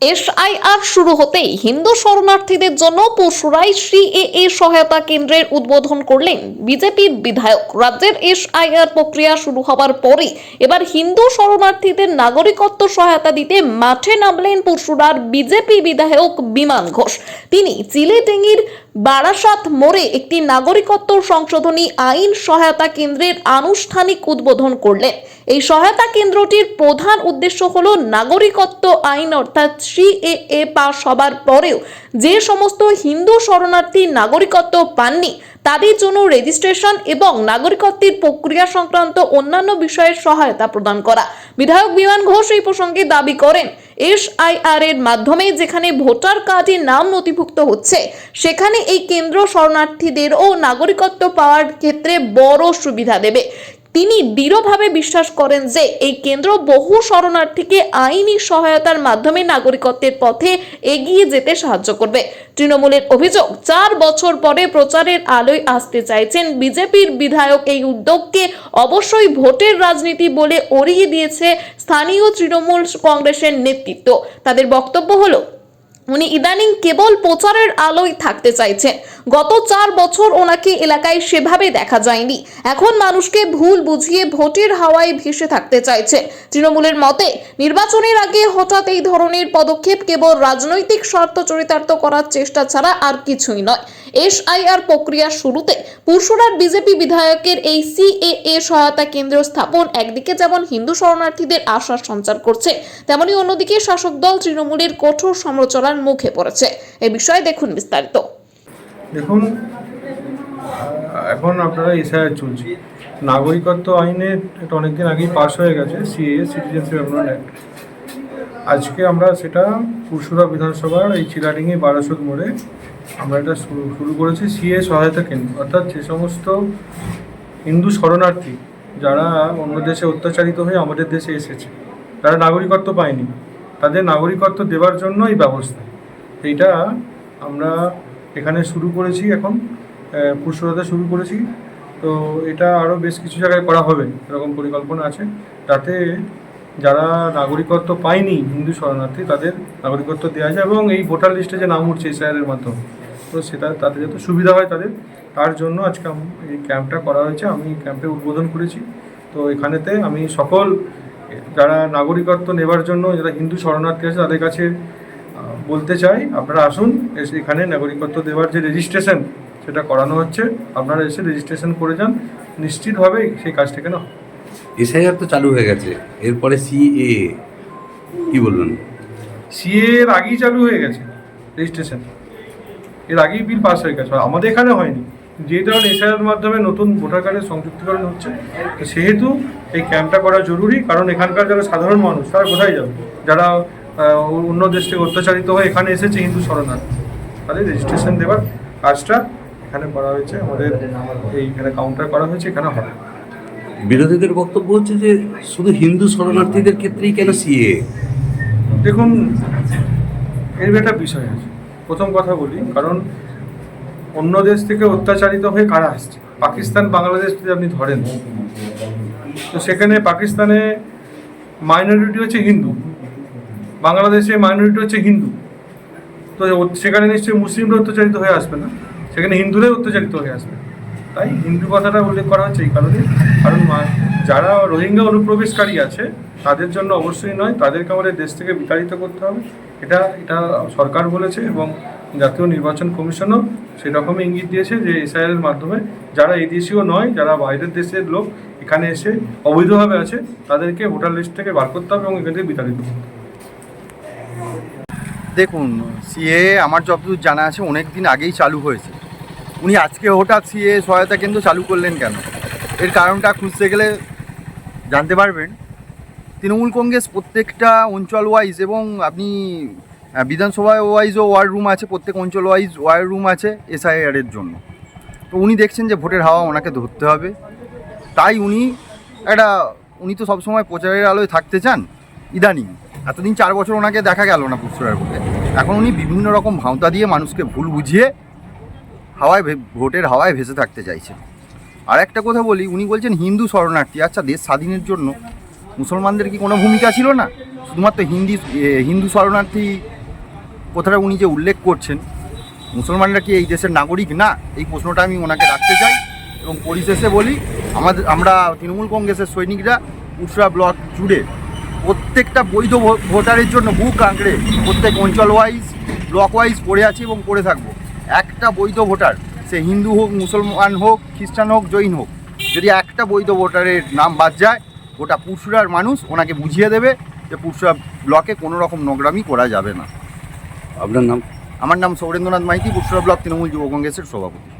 SIR শুরু হতেই হিন্দু শরণার্থীদের জন্য পশুরাই সিএএ সহায়তা কেন্দ্রের উদ্বোধন করলেন বিজেপির বিধায়ক। রাজ্যের এসআইআর প্রক্রিয়া শুরু হবার পরে এবার হিন্দু শরণার্থীদের নাগরিকত্ব সহায়তা দিতে মাঠে নামলেন পরশুরার বিজেপি বিধায়ক বিমান ঘোষ। তিনি চিলেটেঙ্গির বারাসাত মোড়ে একটি নাগরিকত্ব সংশোধনী আইন সহায়তা কেন্দ্রের আনুষ্ঠানিক উদ্বোধন করলেন। এই সহায়তা কেন্দ্রটির প্রধান উদ্দেশ্য হল নাগরিকত্ব আইন, অর্থাৎ সিএএ পাস হবার পরেও যে সমস্ত হিন্দু শরণার্থী নাগরিকত্ব পাননি, তাদের জন্য রেজিস্ট্রেশন এবং নাগরিকত্বের প্রক্রিয়া সংক্রান্ত অন্যান্য বিষয়ের সহায়তা প্রদান করা। বিধায়ক বিমান ঘোষ এই প্রসঙ্গে দাবি করেন এসআইআর এর মাধ্যমে যেখানে ভোটার কার্ডে নাম নথিভুক্ত হচ্ছে, সেখানে এই কেন্দ্র শরণার্থীদেরও নাগরিকত্ব পাওয়ার ক্ষেত্রে বড় সুবিধা দেবে। তিনি দৃঢ়ভাবে বিশ্বাস করেন যে এই কেন্দ্র বহু শরণার্থীকে আইনি সহায়তার মাধ্যমে নাগরিকত্বের পথে এগিয়ে যেতে সাহায্য করবে। তৃণমূলের অভিযোগ, চার বছর পরে প্রচারের আলোয় আসতে চাইছেন বিজেপির বিধায়ক এই উদ্যোগকে। অবশ্যই ভোটের রাজনীতি বলে উড়িয়ে দিয়েছে স্থানীয় তৃণমূল কংগ্রেসের নেতৃত্ব। তাদের বক্তব্য হলো, উনি ইদানিং কেবল প্রচারের আলোয় থাকতে চাইছেন। গত চার বছর ওনাকে এলাকায় সেভাবে দেখা যায়নি। এখন মানুষকে ভুল বুঝিয়ে ভোটের হাওয়ায় ভেসে থাকতে চাইছে। তৃণমূলের মতে, নির্বাচনের আগে হঠাৎ এই ধরনের পদক্ষেপ কেবল রাজনৈতিক স্বার্থ চরিতার্থ করার চেষ্টা ছাড়া আর কিছুই নয়। এসআইআর প্রক্রিয়া শুরুতে পুরসুরার বিজেপি বিধায়কের এই সিএএ সহায়তা কেন্দ্র স্থাপন একদিকে যেমন হিন্দু শরণার্থীদের আশার সঞ্চার করছে, তেমনি অন্যদিকে শাসক দল তৃণমূলের কঠোর সমালোচনার মুখে পড়েছে। এ বিষয়ে দেখুন বিস্তারিত। দেখুন এখন আপনারা এসআইআর চলছে। নাগরিকত্ব আইনে এটা অনেকদিন আগেই পাশ হয়ে গেছে, সিএ, সিটিজেনশিপ অ্যামেন্ডমেন্ট অ্যাক্ট। আজকে আমরা সেটা পুরসুরা বিধানসভার এই চিলাডিঙ্গি বারাসত মোড়ে আমরা এটা শুরু শুরু করেছি, সিএ সহায়তা কেন্দ্র। অর্থাৎ যে সমস্ত হিন্দু শরণার্থী যারা অন্য দেশে অত্যাচারিত হয়ে আমাদের দেশে এসেছে, তারা নাগরিকত্ব পায়নি। তাদের নাগরিকত্ব দেওয়ার জন্য এই ব্যবস্থা। এইটা আমরা এখানে শুরু করেছি এখন পুরসুরাতে শুরু করেছি। তো এটা আরও বেশ কিছু জায়গায় করা হবে, এরকম পরিকল্পনা আছে। তাতে যারা নাগরিকত্ব পায়নি হিন্দু শরণার্থী, তাদের নাগরিকত্ব দেওয়া যায় এবং এই ভোটার লিস্টে যে নাম উঠছে এসআইআরের মাধ্যমে, তো সেটা, তাতে যাতে সুবিধা হয় তাদের, তার জন্য আজকে এই ক্যাম্পটা করা হয়েছে। আমি ক্যাম্পে উদ্বোধন করেছি। তো এখানেতে আমি সকল, যারা নাগরিকত্ব নেবার জন্য, যারা হিন্দু শরণার্থী আছে, তাদের কাছে বলতে চাই আপনারা আসুন এসে এখানে নাগরিকত্ব দেওয়ার যে রেজিস্ট্রেশন সেটা করানো হচ্ছে। আপনারা এসে রেজিস্ট্রেশন করে যান। নিশ্চিতভাবে সেই কাজটা কেন এসআইআর তো চালু হয়ে গেছে। এরপরে সিএ কি বলবেন সিএ এর আগেই চালু হয়ে গেছে রেজিস্ট্রেশন এর আগেই বিল পাস হয়ে গেছে। আমাদের এখানে হয়নি। যেহেতু এখন এসআইআর মাধ্যমে নতুন ভোটার কার্ডের সংযুক্তিকরণ হচ্ছে সেহেতু এই ক্যাম্পটা করা জরুরি কারণ এখানকার যারা সাধারণ মানুষ তারা কোথায় যাবে? যারা অন্য দেশ থেকে অত্যাচারিত হয়ে এখানে এসেছে হিন্দু শরণার্থী তাদের রেজিস্ট্রেশন দেওয়ার কাজটা এখানে করা হয়েছে। আমাদের এইখানে কাউন্টার করা হয়েছে এখানে হবে। বিরোধীদের বক্তব্য হচ্ছে যে শুধু হিন্দু শরণার্থীদের ক্ষেত্রেই কেন সিএ? দেখুন এর একটা বিষয় আছে। প্রথম কথা বলি কারণ অন্য দেশ থেকে অত্যাচারিত হয়ে কারা আসছে? পাকিস্তান বাংলাদেশ যদি আপনি ধরেন তো সেখানে পাকিস্তানে মাইনরিটি হচ্ছে হিন্দু। বাংলাদেশে মাইনরিটি হচ্ছে হিন্দু। তো সেখানে নিশ্চয়ই মুসলিমরা অত্যাচারিত হয়ে আসবে না। সেখানে হিন্দুরাই অত্যাচারিত হয়ে আসবে। তাই হিন্দু কথাটা উল্লেখ করা হচ্ছে এই কারণে। কারণ যারা রোহিঙ্গা অনুপ্রবেশকারী আছে, তাদের জন্য অবশ্যই নয়। তাদেরকে আমাদের দেশ থেকে বিতাড়িত করতে হবে। এটা এটা সরকার বলেছে এবং জাতীয় নির্বাচন কমিশনও সেরকমই ইঙ্গিত দিয়েছে যে এসআইআর এর মাধ্যমে যারা এই দেশীয় নয়, যারা বাইরের দেশের লোক, এখানে এসে অবৈধভাবে আছে, তাদেরকে ভোটার লিস্ট থেকে বার করতে হবে এবং এখান থেকে বিতাড়িত করতে হবে। দেখুন সিএ আমার যতদূর জানা আছে, অনেক দিন আগেই চালু হয়েছে। উনি আজকে হঠাৎ সিএ সহায়তা কেন্দ্র চালু করলেন কেন? এর কারণটা খুঁজতে গেলে জানতে পারবেন। তৃণমূল কংগ্রেস প্রত্যেকটা অঞ্চল ওয়াইজ এবং আপনি বিধানসভা ওয়াইজও ওয়ার্ড রুম আছে, প্রত্যেক অঞ্চল ওয়াইজ ওয়ার্ড রুম আছে এসআইআরের জন্য। তো উনি দেখছেন যে ভোটের হাওয়া ওনাকে ধরতে হবে। তাই উনি একটা, উনি তো সবসময় প্রচারের আলোয় থাকতে চান। ইদানিং। এতদিন চার বছর ওনাকে দেখা গেল না পুষ্করার ভোটে। এখন উনি বিভিন্ন রকম ভাঁওতা দিয়ে মানুষকে ভুল বুঝিয়ে হাওয়ায় ভোটের হাওয়ায় ভেসে থাকতে চাইছে আর একটা কথা বলি, উনি বলছেন হিন্দু শরণার্থী। আচ্ছা দেশ স্বাধীনের জন্য মুসলমানদের কি কোনো ভূমিকা ছিল না? শুধুমাত্র হিন্দি হিন্দু শরণার্থী কথাটা উনি যে উল্লেখ করছেন, মুসলমানরা কি এই দেশের নাগরিক? না, এই প্রশ্নটা আমি ওনাকে রাখতে চাই এবং পরিশেষে বলি, আমাদের আমরা তৃণমূল কংগ্রেসের সৈনিকরা উসরা ব্লক জুড়ে প্রত্যেকটা বৈধ ভোটারের জন্য বুক আঁকড়ে প্রত্যেক অঞ্চল ওয়াইজ ব্লক ওয়াইজ পড়ে আছি এবং পড়ে থাকব। একটা বৈধ ভোটার সে হিন্দু হোক মুসলমান হোক খ্রিস্টান হোক জৈন হোক যদি একটা বৈধ ভোটারের নাম বাদ যায় গোটা পুরসুরার মানুষ ওনাকে বুঝিয়ে দেবে যে পুরসুরা ব্লকে কোনো রকম নোংরামি করা যাবে না। আপনার নাম? আমার নাম সৌরেন্দ্রনাথ মাইতি পুরসুরা ব্লক তৃণমূল যুব কংগ্রেসের সভাপতি।